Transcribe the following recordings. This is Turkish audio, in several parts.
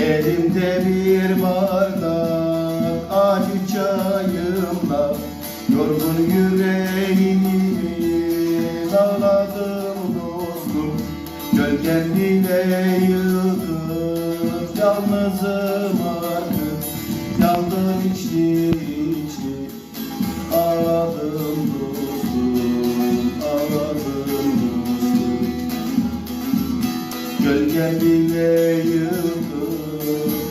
Elimde bir bardak acı çayımla Yorgun yüreğimi dağladım dostum. Gölgen bile yıkıp yalnızım artık. Yandım içli Gölgen bile yıkıp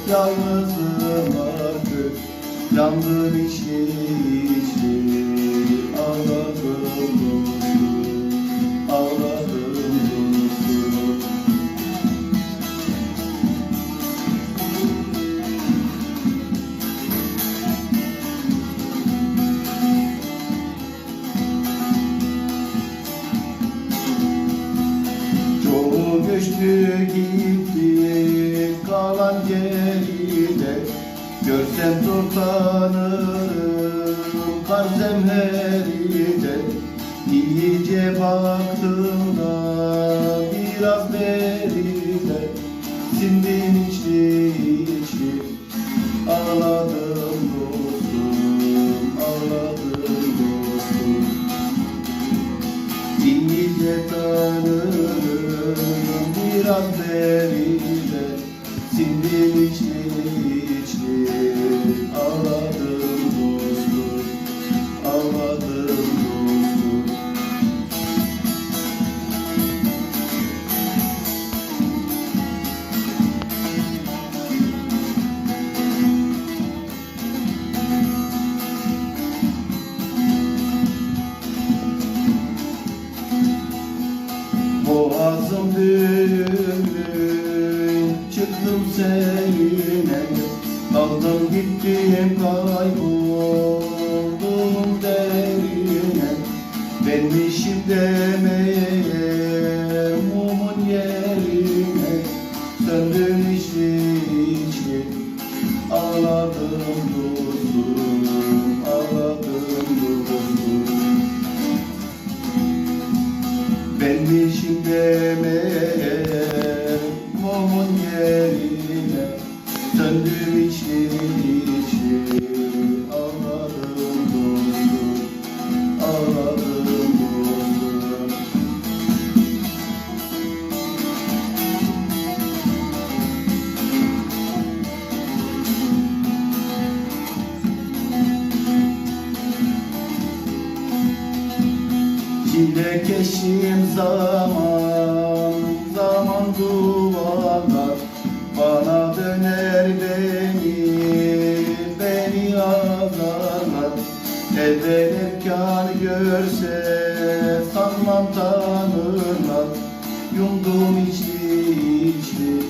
yalnızım artık. Yandım içli gitti kalan geride. Görsem zorlanırım kar zemheride İyice baktım da biraz deride. Sindim Sindim içli içli ağladım dostum Ağladım dostum Boğazım düğümlü Çıktım seninle Aldım gittim kayboldum derine Benmişim demeye mumun yerine Söndüm içli içli Ağladım dostum Ağladım dostum Benmişim demeye mumun yerine Söndüm içli içli Ağladım dostum Ağladım dostum. Çile keşim zaman, Elden efkar görse Sanmam tanrına. Yumdum içli içli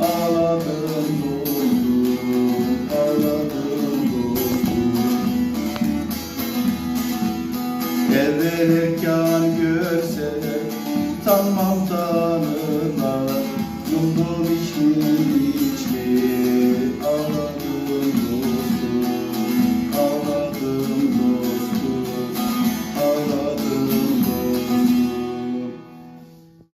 Ağladım durdum Ağladım. Durdum Elden efkar görse Sanmam tanrına.